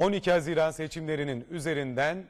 12 Haziran seçimlerinin üzerinden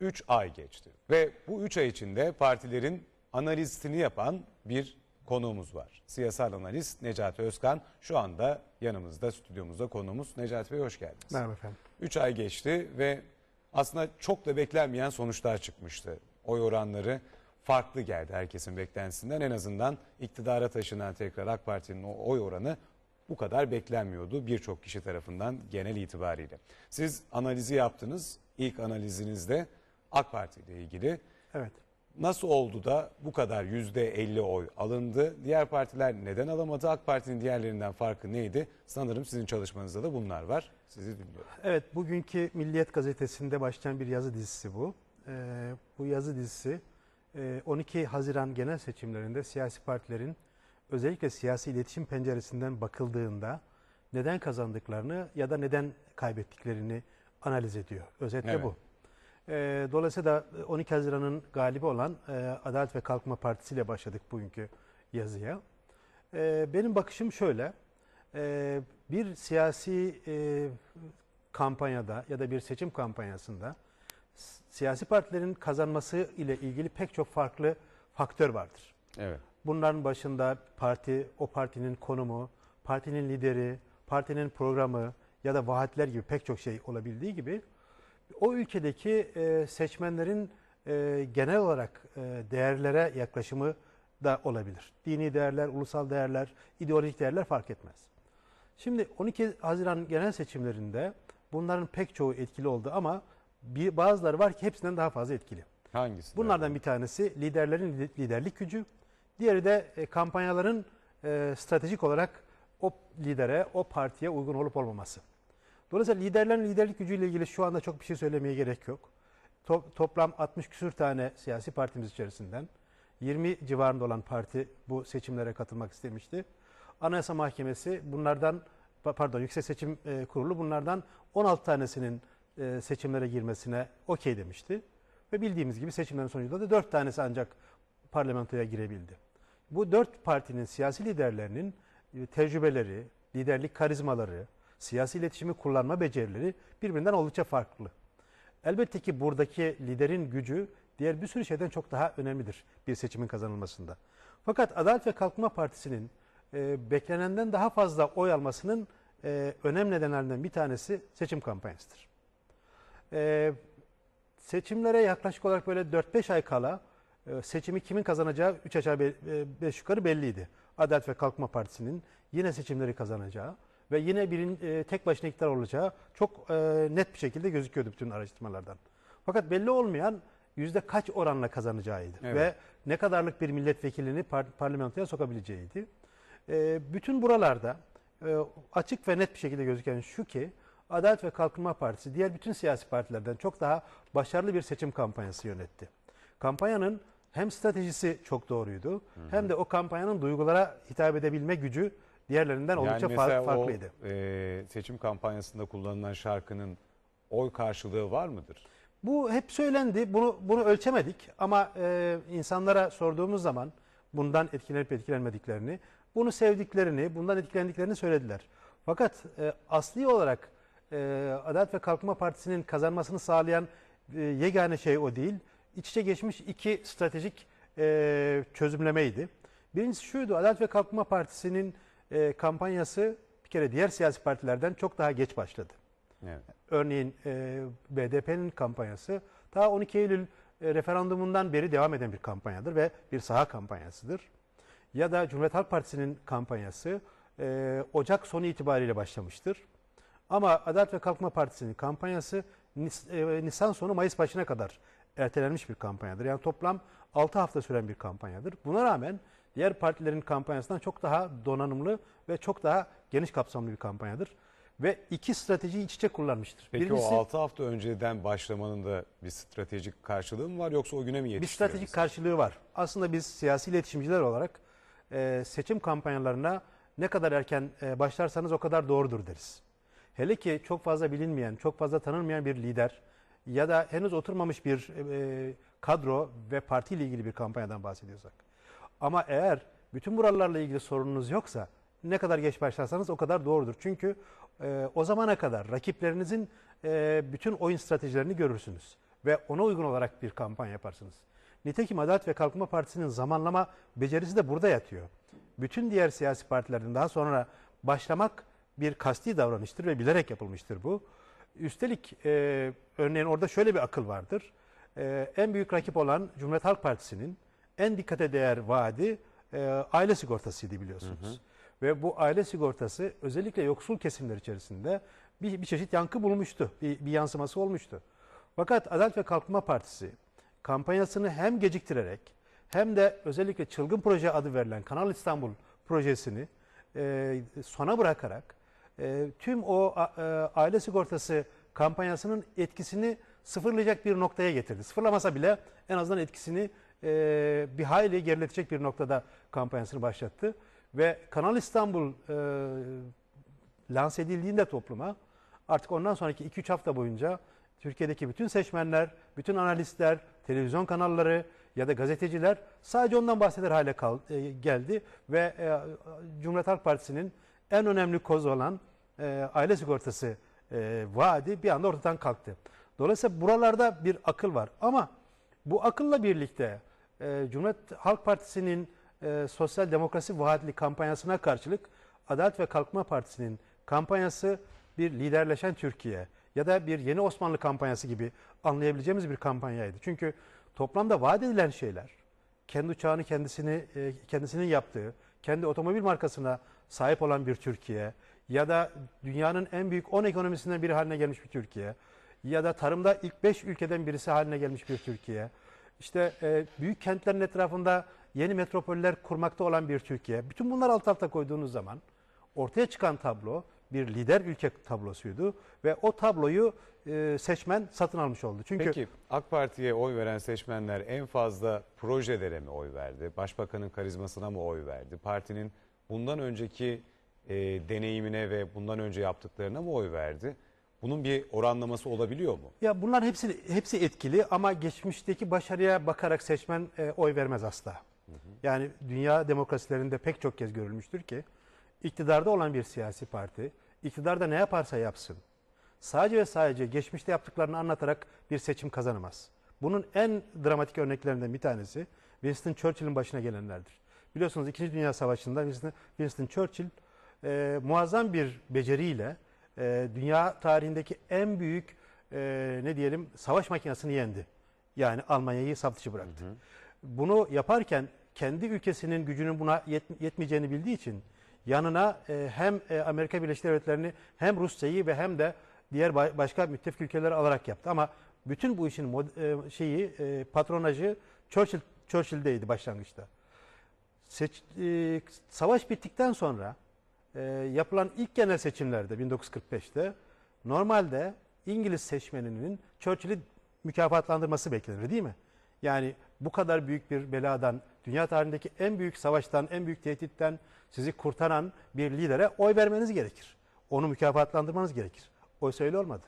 3 ay geçti ve bu 3 ay içinde partilerin analizini yapan bir konuğumuz var. Siyasal analist Necati Özkan şu anda yanımızda stüdyomuzda konuğumuz. Necati Bey hoş geldiniz. Merhaba efendim. 3 ay geçti ve aslında çok da beklenmeyen sonuçlar çıkmıştı. Oy oranları farklı geldi herkesin beklentisinden. En azından iktidara taşınan tekrar AK Parti'nin oy oranı bu kadar beklenmiyordu birçok kişi tarafından genel itibariyle. Siz analizi yaptınız. İlk analizinizde AK Parti ile ilgili. Evet. Nasıl oldu da bu kadar %50 oy alındı? Diğer partiler neden alamadı? AK Parti'nin diğerlerinden farkı neydi? Sanırım sizin çalışmanızda da bunlar var. Sizi dinliyorum. Evet, bugünkü Milliyet Gazetesi'nde başlayan bir yazı dizisi bu. Ee, bu yazı dizisi e, 12 Haziran genel seçimlerinde siyasi partilerin özellikle siyasi iletişim penceresinden bakıldığında neden kazandıklarını ya da neden kaybettiklerini analiz ediyor. Özetle Evet. bu. Ee, dolayısıyla da 12 Haziran'ın galibi olan e, Adalet ve Kalkınma Partisi ile başladık bugünkü yazıya. Ee, benim bakışım şöyle. Ee, bir siyasi e, kampanyada ya da bir seçim kampanyasında siyasi partilerin kazanması ile ilgili pek çok farklı faktör vardır. Evet. Bunların başında parti, o partinin konumu, partinin lideri, partinin programı ya da vaatler gibi pek çok şey olabildiği gibi o ülkedeki e, seçmenlerin e, genel olarak e, değerlere yaklaşımı da olabilir. Dini değerler, ulusal değerler, ideolojik değerler fark etmez. Şimdi 12 Haziran genel seçimlerinde bunların pek çoğu etkili oldu ama bir bazıları var ki hepsinden daha fazla etkili. Hangisi? Bunlardan bir tanesi liderlerin li- liderlik gücü. Diğeri de e, kampanyaların e, stratejik olarak o lidere, o partiye uygun olup olmaması. Dolayısıyla liderlerin liderlik gücüyle ilgili şu anda çok bir şey söylemeye gerek yok. To- toplam 60 küsür tane siyasi partimiz içerisinden 20 civarında olan parti bu seçimlere katılmak istemişti. Anayasa Mahkemesi bunlardan pa- pardon Yüksek Seçim e, Kurulu bunlardan 16 tanesinin seçimlere girmesine okey demişti. Ve bildiğimiz gibi seçimlerin sonucunda da 4 tanesi ancak parlamentoya girebildi. Bu dört partinin siyasi liderlerinin e, tecrübeleri, liderlik karizmaları, siyasi iletişimi kullanma becerileri birbirinden oldukça farklı. Elbette ki buradaki liderin gücü diğer bir sürü şeyden çok daha önemlidir bir seçimin kazanılmasında. Fakat Adalet ve Kalkınma Partisi'nin e, beklenenden daha fazla oy almasının e, önemli nedenlerinden bir tanesi seçim kampanyasıdır. E, seçimlere yaklaşık olarak böyle 4-5 ay kala seçimi kimin kazanacağı 3 aşağı 5 yukarı belliydi. Adalet ve Kalkınma Partisi'nin yine seçimleri kazanacağı ve yine birin e, tek başına iktidar olacağı çok e, net bir şekilde gözüküyordu bütün araştırmalardan. Fakat belli olmayan yüzde kaç oranla kazanacağıydı Evet. ve ne kadarlık bir milletvekilini par- parlamentoya sokabileceğiydi. E, bütün buralarda e, açık ve net bir şekilde gözüken şu ki Adalet ve Kalkınma Partisi diğer bütün siyasi partilerden çok daha başarılı bir seçim kampanyası yönetti. Kampanyanın hem stratejisi çok doğruydu hem de o kampanyanın duygulara hitap edebilme gücü diğerlerinden oldukça yani far- mesela farklıydı. o e, seçim kampanyasında kullanılan şarkının oy karşılığı var mıdır? Bu hep söylendi. Bunu bunu ölçemedik ama e, insanlara sorduğumuz zaman bundan etkilenip etkilenmediklerini, bunu sevdiklerini, bundan etkilendiklerini söylediler. Fakat e, asli olarak e, Adalet ve Kalkınma Partisi'nin kazanmasını sağlayan e, yegane şey o değil. İç içe geçmiş iki stratejik e, çözümlemeydi. Birincisi şuydu, Adalet ve Kalkınma Partisi'nin e, kampanyası bir kere diğer siyasi partilerden çok daha geç başladı. Evet. Örneğin e, BDP'nin kampanyası ta 12 Eylül e, referandumundan beri devam eden bir kampanyadır ve bir saha kampanyasıdır. Ya da Cumhuriyet Halk Partisi'nin kampanyası e, Ocak sonu itibariyle başlamıştır. Ama Adalet ve Kalkınma Partisi'nin kampanyası Nis- e, Nisan sonu Mayıs başına kadar ertelenmiş bir kampanyadır. Yani toplam 6 hafta süren bir kampanyadır. Buna rağmen diğer partilerin kampanyasından çok daha donanımlı ve çok daha geniş kapsamlı bir kampanyadır. Ve iki stratejiyi iç içe kullanmıştır. Peki Birincisi, o 6 hafta önceden başlamanın da bir stratejik karşılığı mı var yoksa o güne mi bir yetiştiriyor? stratejik karşılığı var. Aslında biz siyasi iletişimciler olarak e, seçim kampanyalarına ne kadar erken e, başlarsanız o kadar doğrudur deriz. Hele ki çok fazla bilinmeyen, çok fazla tanınmayan bir lider ya da henüz oturmamış bir e, kadro ve partiyle ilgili bir kampanyadan bahsediyorsak. Ama eğer bütün buralarla ilgili sorununuz yoksa ne kadar geç başlarsanız o kadar doğrudur. Çünkü e, o zamana kadar rakiplerinizin e, bütün oyun stratejilerini görürsünüz ve ona uygun olarak bir kampanya yaparsınız. Nitekim Adalet ve Kalkınma Partisi'nin zamanlama becerisi de burada yatıyor. Bütün diğer siyasi partilerden daha sonra başlamak bir kasti davranıştır ve bilerek yapılmıştır bu. Üstelik e, örneğin orada şöyle bir akıl vardır. E, en büyük rakip olan Cumhuriyet Halk Partisi'nin en dikkate değer vaadi e, aile sigortasıydı biliyorsunuz. Ve bu aile sigortası özellikle yoksul kesimler içerisinde bir, bir çeşit yankı bulmuştu. Bir, bir yansıması olmuştu. Fakat Adalet ve Kalkınma Partisi kampanyasını hem geciktirerek hem de özellikle çılgın proje adı verilen Kanal İstanbul projesini e, sona bırakarak e, tüm o e, aile sigortası kampanyasının etkisini sıfırlayacak bir noktaya getirdi. Sıfırlamasa bile en azından etkisini e, bir hayli geriletecek bir noktada kampanyasını başlattı. Ve Kanal İstanbul e, lanse edildiğinde topluma artık ondan sonraki 2-3 hafta boyunca Türkiye'deki bütün seçmenler, bütün analistler, televizyon kanalları ya da gazeteciler sadece ondan bahseder hale kal- e, geldi ve e, Cumhuriyet Halk Partisi'nin en önemli kozu olan e, aile sigortası e, vaadi bir anda ortadan kalktı. Dolayısıyla buralarda bir akıl var ama bu akılla birlikte e, Cumhuriyet Halk Partisi'nin e, sosyal demokrasi vaatli kampanyasına karşılık Adalet ve Kalkınma Partisi'nin kampanyası bir liderleşen Türkiye ya da bir yeni Osmanlı kampanyası gibi anlayabileceğimiz bir kampanyaydı. Çünkü toplamda vaat edilen şeyler kendi uçağını kendisini e, kendisinin yaptığı, kendi otomobil markasına sahip olan bir Türkiye ya da dünyanın en büyük 10 ekonomisinden biri haline gelmiş bir Türkiye ya da tarımda ilk 5 ülkeden birisi haline gelmiş bir Türkiye. İşte e, büyük kentlerin etrafında yeni metropoller kurmakta olan bir Türkiye. Bütün bunlar alt alta koyduğunuz zaman ortaya çıkan tablo bir lider ülke tablosuydu ve o tabloyu e, seçmen satın almış oldu. Çünkü Peki AK Parti'ye oy veren seçmenler en fazla projelere mi oy verdi? Başbakanın karizmasına mı oy verdi? Partinin bundan önceki e, deneyimine ve bundan önce yaptıklarına mı oy verdi? Bunun bir oranlaması olabiliyor mu? Ya bunlar hepsi hepsi etkili ama geçmişteki başarıya bakarak seçmen e, oy vermez asla. Yani dünya demokrasilerinde pek çok kez görülmüştür ki iktidarda olan bir siyasi parti iktidarda ne yaparsa yapsın sadece ve sadece geçmişte yaptıklarını anlatarak bir seçim kazanamaz. Bunun en dramatik örneklerinden bir tanesi Winston Churchill'in başına gelenlerdir. Biliyorsunuz 2. Dünya Savaşı'nda Winston, Churchill e, muazzam bir beceriyle e, dünya tarihindeki en büyük e, ne diyelim savaş makinesini yendi. Yani Almanya'yı saf dışı bıraktı. Bunu yaparken kendi ülkesinin gücünün buna yet- yetmeyeceğini bildiği için yanına e, hem e, Amerika Birleşik Devletleri'ni hem Rusya'yı ve hem de diğer ba- başka müttefik ülkeleri alarak yaptı. Ama bütün bu işin mod- e, şeyi e, patronajı Churchill Churchill'deydi başlangıçta. Seç, e, savaş bittikten sonra e, yapılan ilk genel seçimlerde 1945'te normalde İngiliz seçmeninin Churchill'i mükafatlandırması beklenir değil mi? Yani bu kadar büyük bir beladan, dünya tarihindeki en büyük savaştan, en büyük tehditten sizi kurtaran bir lidere oy vermeniz gerekir. Onu mükafatlandırmanız gerekir. Oysa öyle olmadı.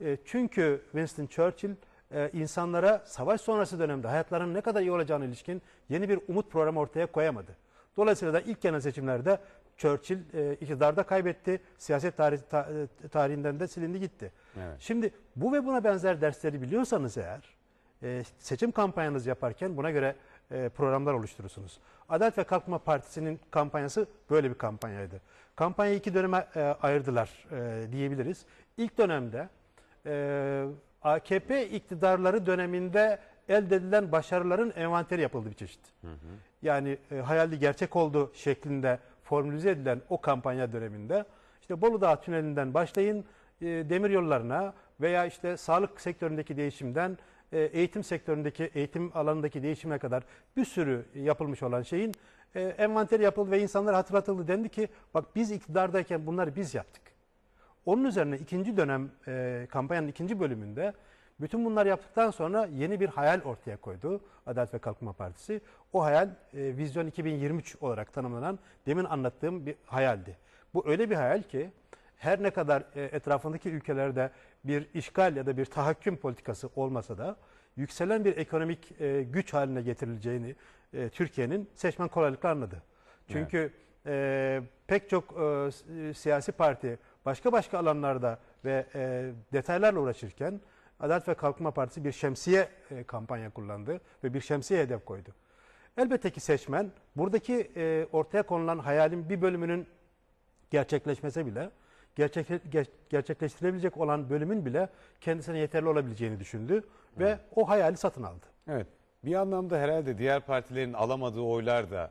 E, çünkü Winston Churchill e, insanlara savaş sonrası dönemde hayatlarının ne kadar iyi olacağına ilişkin yeni bir umut programı ortaya koyamadı. Dolayısıyla da ilk genel seçimlerde Churchill e, iktidarda kaybetti. Siyaset tarih, ta- e, tarihinden de silindi gitti. Evet. Şimdi bu ve buna benzer dersleri biliyorsanız eğer e, seçim kampanyanızı yaparken buna göre e, programlar oluşturursunuz. Adalet ve Kalkınma Partisi'nin kampanyası böyle bir kampanyaydı. Kampanyayı iki döneme e, ayırdılar e, diyebiliriz. İlk dönemde e, AKP iktidarları döneminde elde edilen başarıların envanteri yapıldı bir çeşit. Yani e, hayali gerçek oldu şeklinde formülize edilen o kampanya döneminde işte Bolu Dağı Tüneli'nden başlayın e, demir yollarına veya işte sağlık sektöründeki değişimden e, eğitim sektöründeki eğitim alanındaki değişime kadar bir sürü yapılmış olan şeyin e, envanteri yapıldı ve insanlara hatırlatıldı. Dendi ki bak biz iktidardayken bunları biz yaptık. Onun üzerine ikinci dönem e, kampanyanın ikinci bölümünde bütün bunları yaptıktan sonra yeni bir hayal ortaya koydu Adalet ve Kalkınma Partisi. O hayal e, Vizyon 2023 olarak tanımlanan demin anlattığım bir hayaldi. Bu öyle bir hayal ki her ne kadar e, etrafındaki ülkelerde bir işgal ya da bir tahakküm politikası olmasa da yükselen bir ekonomik e, güç haline getirileceğini e, Türkiye'nin seçmen kolaylıkla anladı. Çünkü e, pek çok e, s- siyasi parti başka başka alanlarda ve e, detaylarla uğraşırken Adalet ve Kalkınma Partisi bir şemsiye e, kampanya kullandı ve bir şemsiye hedef koydu. Elbette ki seçmen buradaki e, ortaya konulan hayalin bir bölümünün gerçekleşmese bile gerçek, ger- gerçekleştirebilecek olan bölümün bile kendisine yeterli olabileceğini düşündü ve o hayali satın aldı. Evet. Bir anlamda herhalde diğer partilerin alamadığı oylar da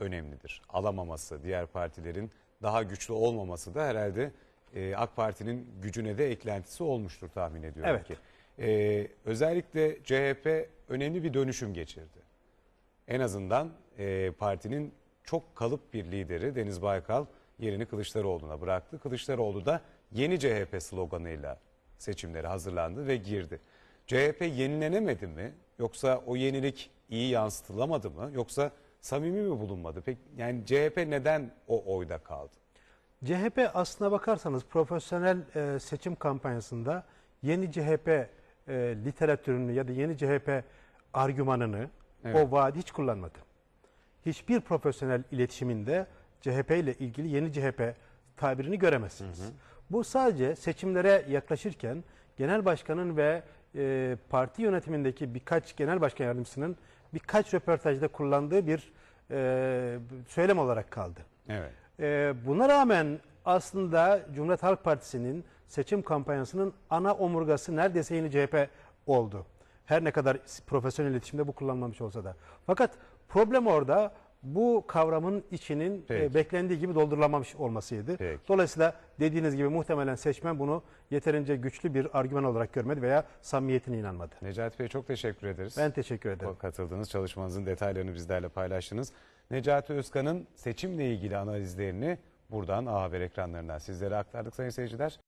önemlidir. Alamaması, diğer partilerin daha güçlü olmaması da herhalde e, AK Parti'nin gücüne de eklentisi olmuştur tahmin ediyorum Evet. ki. E, özellikle CHP önemli bir dönüşüm geçirdi. En azından e, partinin çok kalıp bir lideri Deniz Baykal yerini Kılıçdaroğlu'na bıraktı. Kılıçdaroğlu da yeni CHP sloganıyla seçimlere hazırlandı ve girdi. CHP yenilenemedi mi? Yoksa o yenilik iyi yansıtılamadı mı? Yoksa samimi mi bulunmadı? Peki yani CHP neden o oyda kaldı? CHP aslına bakarsanız profesyonel e, seçim kampanyasında yeni CHP e, literatürünü ya da yeni CHP argümanını Evet. o vaadi hiç kullanmadı. Hiçbir profesyonel iletişiminde CHP ile ilgili yeni CHP tabirini göremezsiniz. Bu sadece seçimlere yaklaşırken genel başkanın ve e, parti yönetimindeki birkaç genel başkan yardımcısının birkaç röportajda kullandığı bir e, söylem olarak kaldı. Evet. Ee, buna rağmen aslında Cumhuriyet Halk Partisi'nin seçim kampanyasının ana omurgası neredeyse yeni CHP oldu. Her ne kadar profesyonel iletişimde bu kullanmamış olsa da. Fakat problem orada bu kavramın içinin Peki. e, beklendiği gibi doldurulamamış olmasıydı. Peki. Dolayısıyla dediğiniz gibi muhtemelen seçmen bunu yeterince güçlü bir argüman olarak görmedi veya samimiyetine inanmadı. Necati Bey çok teşekkür ederiz. Ben teşekkür ederim. katıldığınız çalışmanızın detaylarını bizlerle paylaştınız. Necati Özkan'ın seçimle ilgili analizlerini buradan A Haber ekranlarından sizlere aktardık sayın seyirciler.